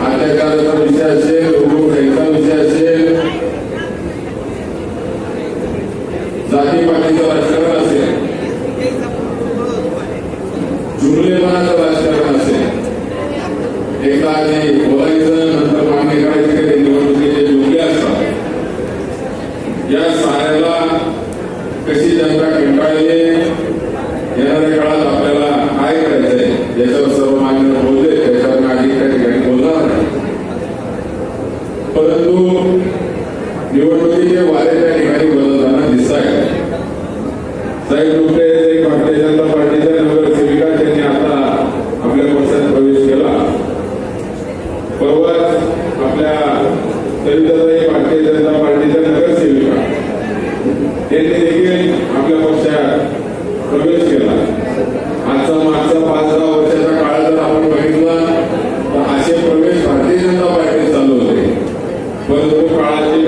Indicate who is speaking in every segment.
Speaker 1: आता त्यानंतर विषय असे Quando o cara de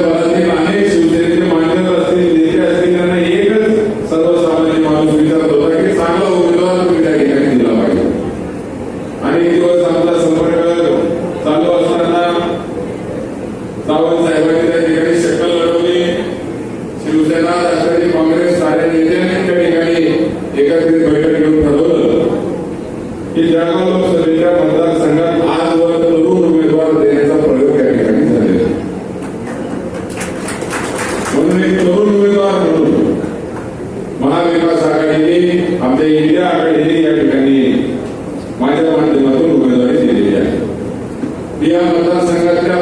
Speaker 1: prueba de la म्हणून एक तरुण उमेदवार म्हणून महाविकास आघाडीने आमच्या इंडिया आघाडीने या ठिकाणी माझ्या माध्यमातून उमेदवारी दिलेली आहे. या मतदारसंघातल्या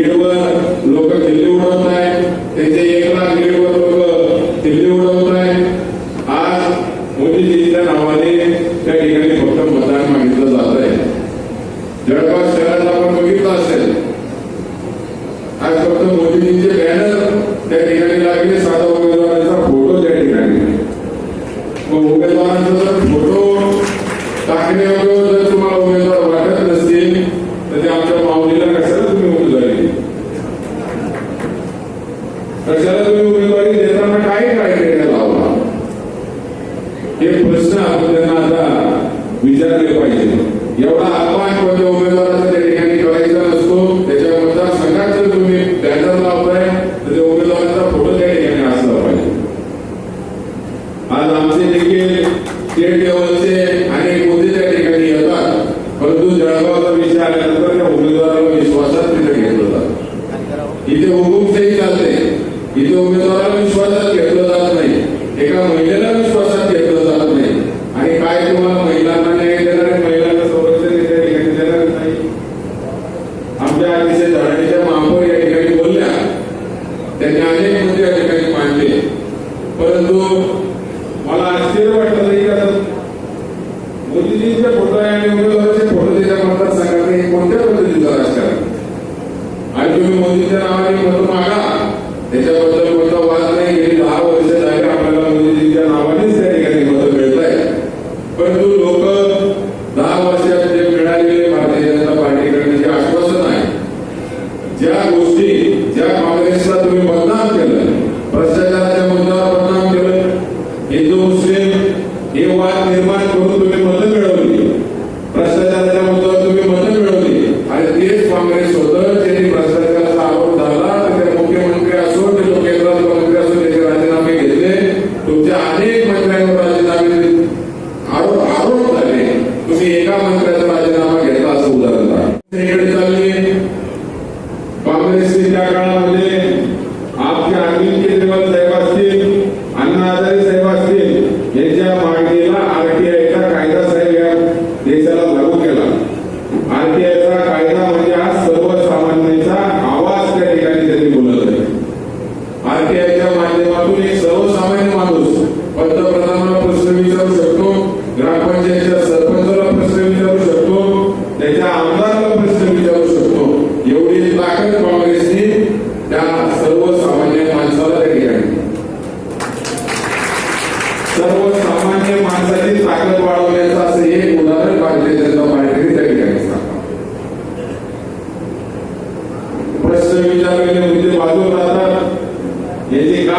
Speaker 1: ग्रीडवर लोक दिल्ली उडवत आहेत त्यांचे एक लाख ग्रीडवर लोक दिल्ली उडवत पक्षाला तुम्ही उमेदवारी देताना काय क्रायटेरिया लावला? हे प्रश्न आपण त्यांना आता विचारले पाहिजे. एवढा अपमान कोणत्या उमेदवाराचा त्या ठिकाणी करायचा नसतो त्याच्याकरता सगळ्यात जर तुम्ही बॅनर लावताय तर त्या उमेदवाराचा फोटो त्या ठिकाणी असला पाहिजे. आज आमचे देखील स्टेट लेवलचे अनेक मुद्दे त्या ठिकाणी येतात परंतु जळगावचा विषय आल्यानंतर त्या उमेदवाराला विश्वासात तिथे घेतलं होता इथे हुकुमशाही चालते. इथे उमेदवाराला विश्वासात घेतलं जात नाही. एका महिलेला विश्वासात घेतलं जात नाही. आणि काय तुम्हाला महिलांना न्याय देणार महिलांना संरक्षण त्या देणार नाही? आमच्या अतिशय धरणाच्या महापौर या ठिकाणी बोलल्या. त्यांनी अनेक मुद्दे या ठिकाणी मांडले. परंतु मला आश्चर्य वाटत नाही असं मोदीजींच्या फोटो आणि उमेदवाराचे फोटो त्याच्या मतदारसंघात कोणत्या पद्धतीचं राजकारण? आणि तुम्ही मोदीच्या नावाने मत मागा? família estudante.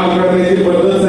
Speaker 1: vamos a repetir por dos.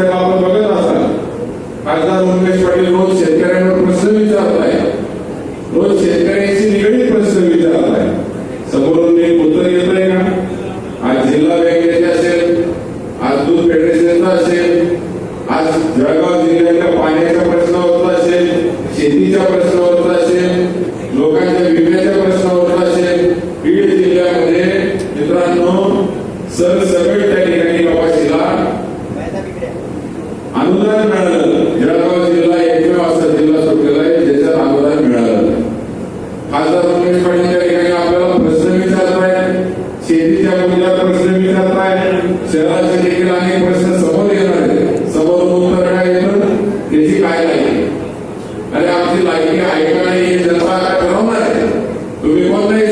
Speaker 1: nombre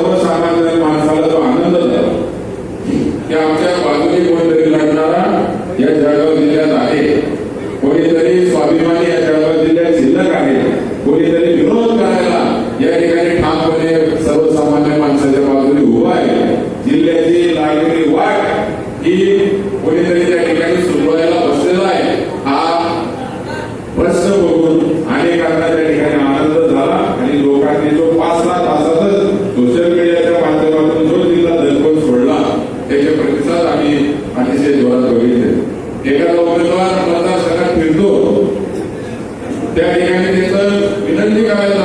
Speaker 1: Monday morning. you.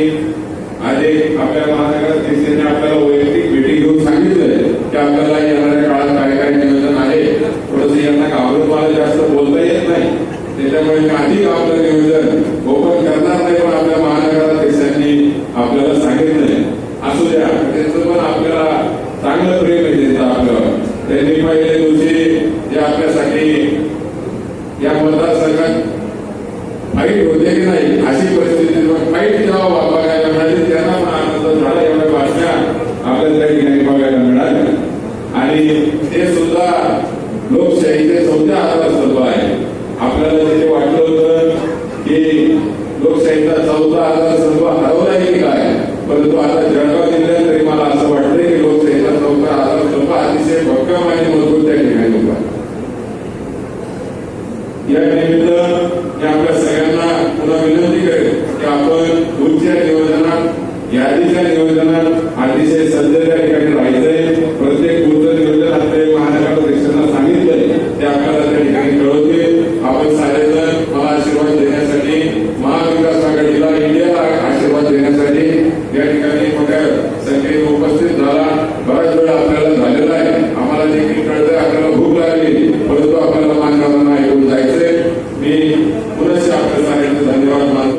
Speaker 1: आज आपल्या महानगर आपल्याला वैयक्तिक भेटी घेऊन सांगितलं. पुढच्या नियोजनात यादीच्या नियोजनात अतिशय सज्ज ठिकाणी राहायचंय.